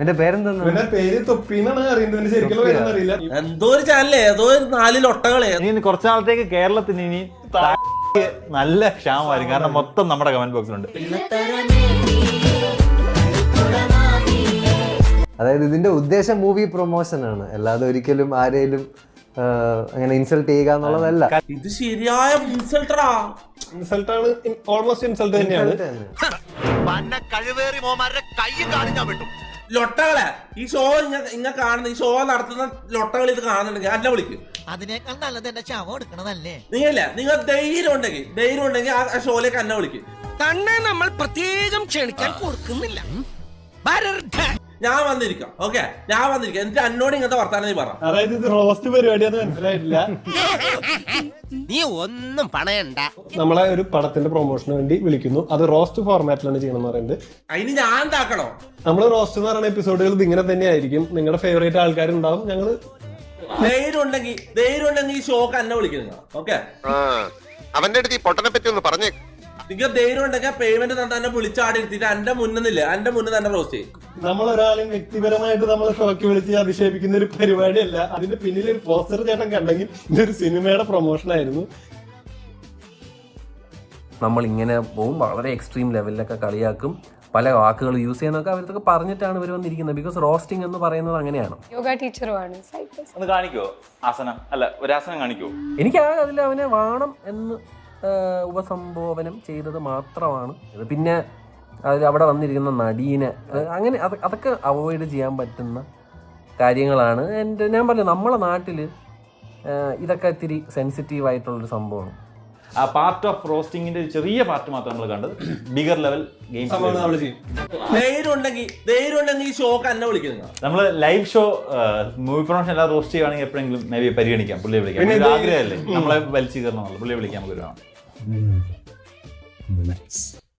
എന്റെ പേരെന്താണ് പിന്നെ പേര് തൊപ്പിന്നാണ് അറിയുന്നത്. ശരിക്കുള്ള എന്തോ ഒരു ചാനലേ? ഏതോ ഒരു നാല് ലൊട്ടകളെ. ഇനി കുറച്ച് നാളത്തേക്ക് കേരളത്തിന് ഇനി നല്ല ക്ഷാമമായിരിക്കും കാരണം മൊത്തം നമ്മുടെ കമന്റ് ബോക്സിലുണ്ട് അതായത് ഇതിന്റെ ഉദ്ദേശം മൂവി പ്രൊമോഷൻ ആണ്. അല്ലാതെ ഒരിക്കലും ആരെയും അങ്ങനെ ഇൻസൾട്ട് ചെയ്യുക എന്നുള്ളതല്ല. ഇത് ശരിയായ ഇൻസൾട്ടറാ. ഇൻസൾട്ടാണ് ഓൾമോസ്റ്റ് ഇൻസൾട്ട് തന്നെയാണ്. ലൊട്ടകളെ. ഈ ഷോ ഇങ്ങ ഇങ്ങ കാണുന്ന ഈ ഷോ നടത്തുന്ന ലൊട്ടകൾ ഇത് കാണുന്നുണ്ടെങ്കിൽ അല്ല വിളിക്കും. അതിനേക്കാൾ നല്ലത് എന്റെ ശവം എടുക്കണതല്ലേ? നീയല്ല? നിങ്ങൾ ധൈര്യം ഉണ്ടെങ്കിൽ ധൈര്യം ഉണ്ടെങ്കിൽ ആ ഷോയിലേക്ക് അന്നെ വിളിക്കും. തന്നെ നമ്മൾ പ്രത്യേകം ക്ഷണിക്കാൻ കൊടുക്കുന്നില്ല. ഞാൻ വന്നിരിക്കാം. ഓക്കെ ഞാൻ വന്നിരിക്കാം. എന്നിട്ട് എന്നോട് ഇങ്ങനത്തെ വർത്താനം നീ പറ. അതായത് ഇത് റോസ്റ്റ് പരിപാടിയാന്ന് മനസ്സിലായിട്ടില്ല. നീ ഒന്നും പണയണ്ട. നമ്മളെ ഒരു പടത്തിന്റെ പ്രൊമോഷന് വേണ്ടി വിളിക്കുന്നു. അത് റോസ്റ്റ് ഫോർമാറ്റിലാണ് ചെയ്യണമെന്ന് പറയുന്നത്. അതിന് ഞാൻ താക്കണോ നമ്മൾ റോസ്റ്റ് എന്ന് പറയുന്ന എപ്പിസോഡുകൾ ഇങ്ങനെ തന്നെ ആയിരിക്കും നിങ്ങളുടെ ഫേവറേറ്റ് ആൾക്കാരുണ്ടാവും. ഞങ്ങൾ ധൈര്യം ഉണ്ടെങ്കിൽ ധൈര്യം ഉണ്ടെങ്കിൽ ഈ ഷോക്ക് എന്നെ വിളിക്കുന്നു ഓക്കെ അവന്റെ അടുത്ത് ഈ പൊട്ടനെ പറ്റി ഒന്ന് പറഞ്ഞേ നിങ്ങൾ ധൈര്യം ഉണ്ടെങ്കിൽ പേയ്മെന്റ് തന്നെ വിളിച്ചാടി എടുത്തിട്ട് എന്റെ മുന്നിൽ എന്റെ മുന്നിൽ തന്നെ റോസ്റ്റ് ചെയ്യും. നമ്മൾ ഒരാളെയും വ്യക്തിപരമായിട്ട് നമ്മൾ ഷോക്ക് വിളിച്ച് അധിക്ഷേപിക്കുന്ന ഒരു പരിപാടിയല്ല. അതിന്റെ പിന്നിൽ ഒരു പോസ്റ്റർ ചേട്ടൻ കണ്ടെങ്കിൽ ഇതൊരു സിനിമയുടെ പ്രൊമോഷൻ ആയിരുന്നു. നമ്മൾ ഇങ്ങനെ പോകും വളരെ എക്സ്ട്രീം ലെവലിലൊക്കെ കളിയാക്കും. പല വാക്കുകൾ യൂസ് ചെയ്യുന്നൊക്കെ അവരൊക്കെ പറഞ്ഞിട്ടാണ് ഇവർ വന്നിരിക്കുന്നത്. ബിക്കോസ് റോസ്റ്റിംഗ് എന്ന് പറയുന്നത് അങ്ങനെയാണ്. യോഗ ടീച്ചറുമാണ്. സൈക്കോസ് ഒന്ന് കാണിക്കോ? ആസനം. അല്ല ഒരു ആസനം കാണിക്കോ? എനിക്ക് ആ അതിൽ അവനെ വാണം എന്ന് ഉപസംബോധനം ചെയ്തത് മാത്രമാണ്. ഇത് പിന്നെ അതിൽ അവിടെ വന്നിരിക്കുന്ന നടീനെ അങ്ങനെ അത് അതൊക്കെ അവോയ്ഡ് ചെയ്യാൻ പറ്റുന്ന കാര്യങ്ങളാണ്. എന്റെ ഞാൻ പറഞ്ഞു നമ്മളെ നാട്ടിൽ ഇതൊക്കെ ഇത്തിരി സെൻസിറ്റീവ് ആയിട്ടുള്ളൊരു സംഭവമാണ്. ആ പാർട്ട് ഓഫ് റോസ്റ്റിംഗിന്റെ ഒരു ചെറിയ പാർട്ട് മാത്രം നമ്മൾ കണ്ടത്. ബിഗർ ലെവൽ ഗെയിം നമ്മൾ ചെയ്യും. ധൈര്യം ഉണ്ടെങ്കിൽ ധൈര്യം ഉണ്ടെങ്കിൽ ഈ ഷോക്ക് എന്നെ നമ്മൾ ലൈവ് ഷോ മൂവി പ്രൊമോഷൻ എല്ലാം റോസ്റ്റ് ചെയ്യുവാണെങ്കിൽ എപ്പോഴെങ്കിലും മേ ബി പരിഗണിക്കാം. പുള്ളിയെ വിളിക്കാം. ഒരു ആഗ്രഹമല്ലേ? നമ്മളെ വലിച്ചു കയറണമെന്നുള്ളത് പുള്ളിയെ വിളിക്കാം നമുക്ക് ഒരു.